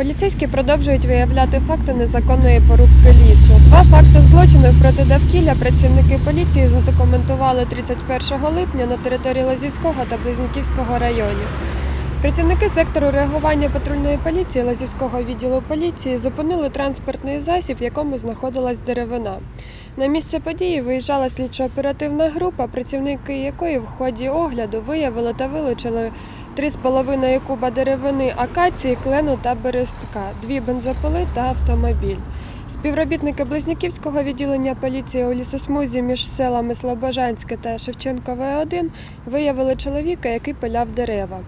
Поліцейські продовжують виявляти факти незаконної порубки лісу. Два факти злочинів проти довкілля працівники поліції задокументували 31 липня на території Лазівського та Близнюківського районів. Працівники сектору реагування патрульної поліції Лазівського відділу поліції зупинили транспортний засіб, в якому знаходилась деревина. На місце події виїжджала слідчо-оперативна група, працівники якої в ході огляду виявили та вилучили 3,5 куба деревини акації, клену та берестка, дві бензопили та автомобіль. Співробітники Близнюківського відділення поліції у лісосмузі між селами Слобожанське та Шевченкове 1 виявили чоловіка, який пиляв дерева.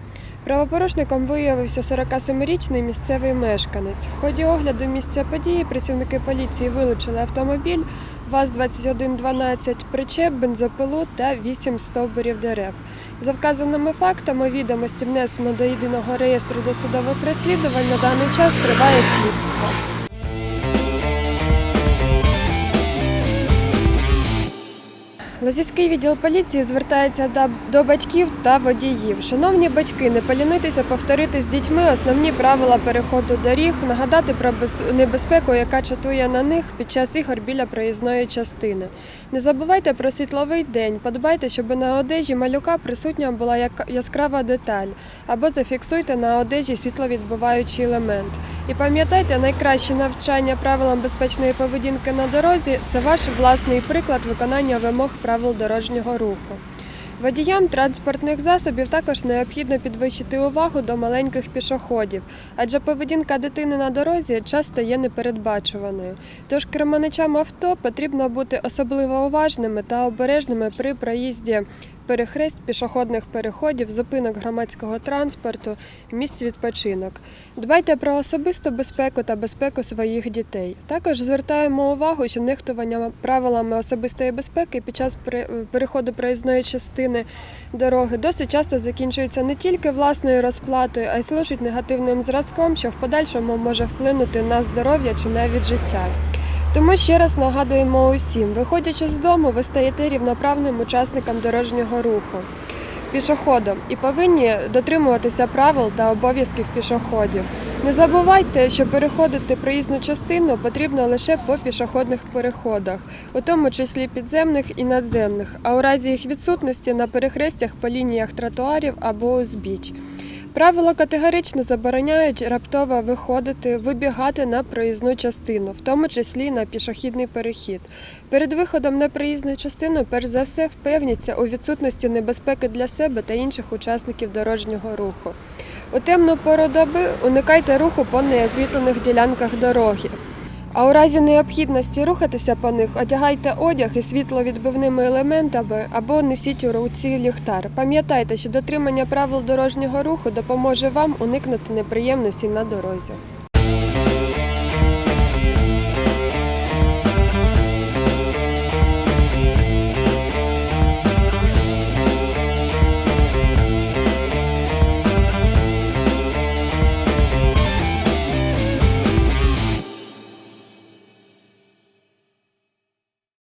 Правопорушником виявився 47-річний місцевий мешканець. В ході огляду місця події працівники поліції вилучили автомобіль ВАЗ-2112, причеп, бензопилу та 8 стовбурів дерев. За вказаними фактами відомості внесено до єдиного реєстру досудових розслідувань. На даний час триває слідство. Лазівський відділ поліції звертається до, батьків та водіїв. Шановні батьки, не полінуйтеся повторити з дітьми основні правила переходу доріг, нагадати про небезпеку, яка чатує на них під час ігор біля проїзної частини. Не забувайте про світловий день, подбайте, щоб на одежі малюка присутня була яскрава деталь, або зафіксуйте на одежі світловідбиваючий елемент. І пам'ятайте, найкраще навчання правилам безпечної поведінки на дорозі це ваш власний приклад виконання вимог правил дорожнього руху. Водіям транспортних засобів також необхідно підвищити увагу до маленьких пішоходів, адже поведінка дитини на дорозі часто є непередбачуваною. Тож керманичам авто потрібно бути особливо уважними та обережними при проїзді перехрест пішохідних переходів, зупинок громадського транспорту, місць відпочинок. Дбайте про особисту безпеку та безпеку своїх дітей. Також звертаємо увагу, що нехтування правилами особистої безпеки під час переходу проїзної частини дороги досить часто закінчується не тільки власною розплатою, а й служить негативним зразком, що в подальшому може вплинути на здоров'я чи навіть життя. Тому ще раз нагадуємо усім, виходячи з дому, ви стаєте рівноправним учасником дорожнього руху пішоходом і повинні дотримуватися правил та обов'язків пішоходів. Не забувайте, що переходити проїзну частину потрібно лише по пішохідних переходах, у тому числі підземних і надземних, а у разі їх відсутності на перехрестях по лініях тротуарів або узбіч. Правила категорично забороняють раптово виходити, вибігати на проїзну частину, в тому числі на пішохідний перехід. Перед виходом на проїзну частину, перш за все, впевніться у відсутності небезпеки для себе та інших учасників дорожнього руху. У темну пору доби уникайте руху по неосвітлених ділянках дороги. А у разі необхідності рухатися по них, одягайте одяг із світловідбивними елементами або несіть у руці ліхтар. Пам'ятайте, що дотримання правил дорожнього руху допоможе вам уникнути неприємностей на дорозі.